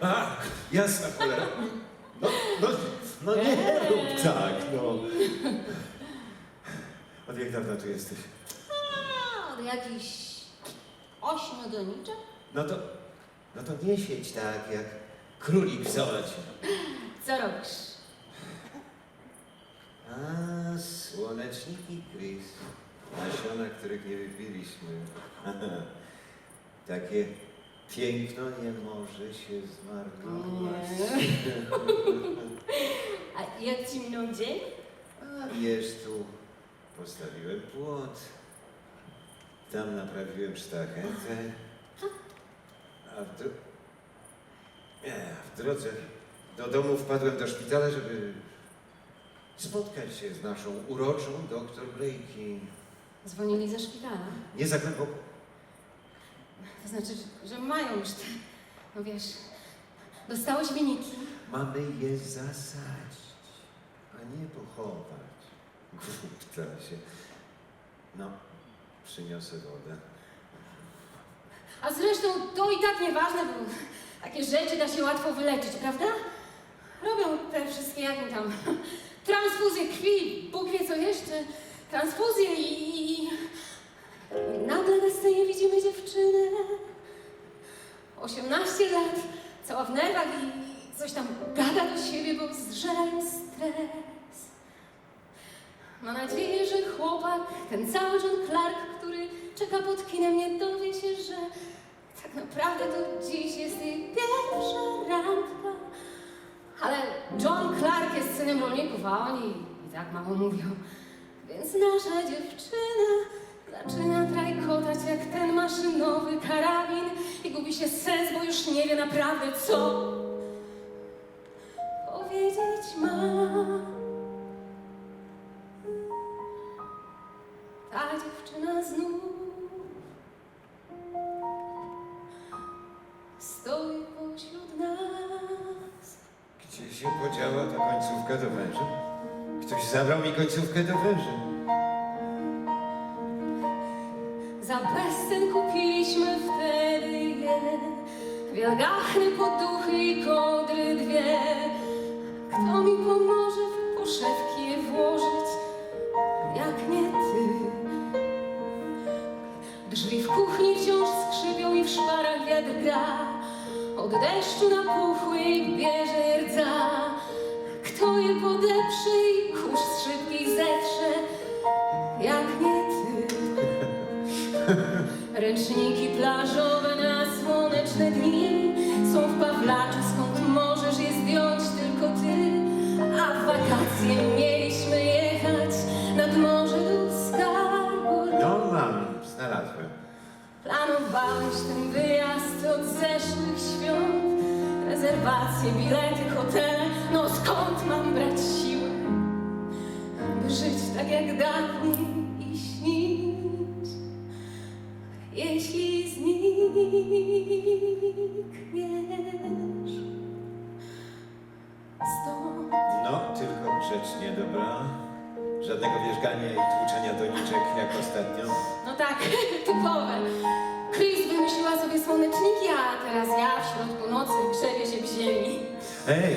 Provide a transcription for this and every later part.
A, jasna cholera. No, no, no nie rób tak, no. Od jak dawna tu jesteś? A, od jakichś ośmiu doniczek? No to, no to nie siedź tak jak królik w zolocie. Co robisz? A, słoneczniki, Chris. Nasiona, których nie wypiliśmy. Takie piękno nie może się zmarnować. A jak ci minął dzień? A wiesz, tu postawiłem płot. Tam naprawiłem sztachetę. A w, dro... nie, w drodze do domu wpadłem do szpitala, żeby spotkać się z naszą uroczą doktor Blakey. Dzwonili ze szpitala. Nie zaglądał. To znaczy, że mają już te... No wiesz, dostałeś wyniki. Mamy je zasadzić, a nie pochować. Głupta się. No, przyniosę wodę. A zresztą to i tak nieważne, bo takie rzeczy da się łatwo wyleczyć, prawda? Robią te wszystkie, jak tam, transfuzje krwi, Bóg wie co jeszcze, transfuzje i... i, i nagle na scenie widzimy dziewczynę. 18 lat, cała w nerwach i coś tam gada do siebie, bo zżera ją stres. Ma nadzieję, że chłopak, ten cały John Clark, który czeka pod kinem, nie dowie się, że tak naprawdę to dziś jest jej pierwsza randka. Ale John Clark jest synem rolników, a oni i tak mało mówią. Więc nasza dziewczyna zaczyna trajkotać jak ten maszynowy karabin gubi się sens, bo już nie wie naprawdę co powiedzieć ma. Ta dziewczyna znów stoi pośród nas. Gdzie się podziała ta końcówka do węża? Ktoś zabrał mi końcówkę do węża. Za bezcen kupiliśmy je, wielgachne poduchy i kodry dwie. Kto mi pomoże w poszewki je włożyć, jak nie ty? Drzwi w kuchni wciąż skrzypią i w szparach wiatr gra. Od deszczu napuchły i bierze rdza. Kto je podeprze i kurz z szybkiej zetrze, Ręczniki plażowe na słoneczne dni są w Pawlaczu, skąd możesz je zdjąć tylko ty. A w wakacje mieliśmy jechać nad morze do Scarborough. No mam, znalazłem. Planowałeś ten wyjazd od zeszłych świąt, rezerwacje, bilety, hotele. No skąd mam brać siłę, by żyć tak jak dawniej znikniesz stąd. No, tylko grzecznie, dobra? Żadnego wierzgania i tłuczenia doniczek jak ostatnio. No tak, typowe. Chris wymyśliła sobie słoneczniki, a teraz ja w środku nocy grzebię się w ziemi. Ej,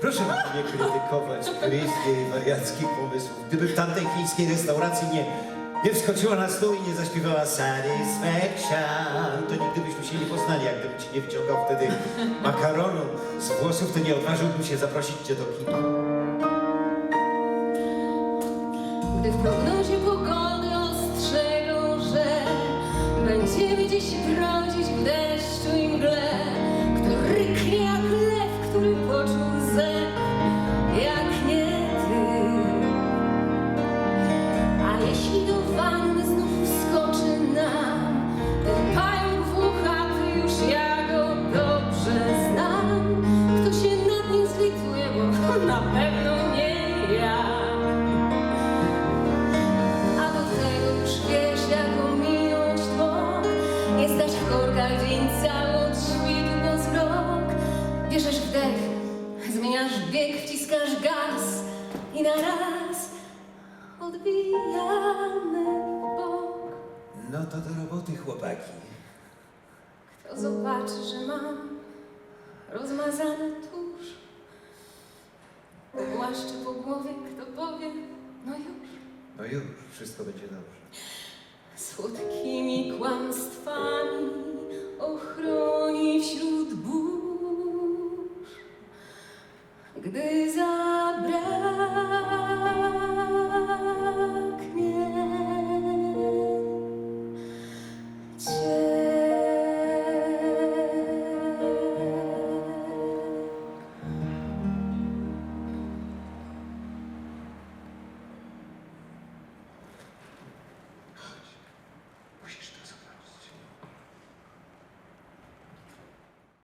proszę mnie nie krytykować Chris i jej wariackich pomysłów. Gdyby w tamtej chińskiej restauracji nie, nie wskoczyła na stół i nie zaśpiewała Satisfaction, to nigdy byśmy się nie poznali. Jak gdybym ci nie wyciągał wtedy makaronu z włosów, to nie odważyłbym się zaprosić cię do kina. Gdy w prognozie pogody ostrzegą, że będziemy dziś brodzić w deszczu i mgle, wciskasz gaz I na raz odbijamy w bok No to do roboty, chłopaki. Kto zobaczy, że mam rozmazane tuż. Głaszcze po głowie, kto powie, no już. No już, wszystko będzie dobrze. Słodkimi kłamstwami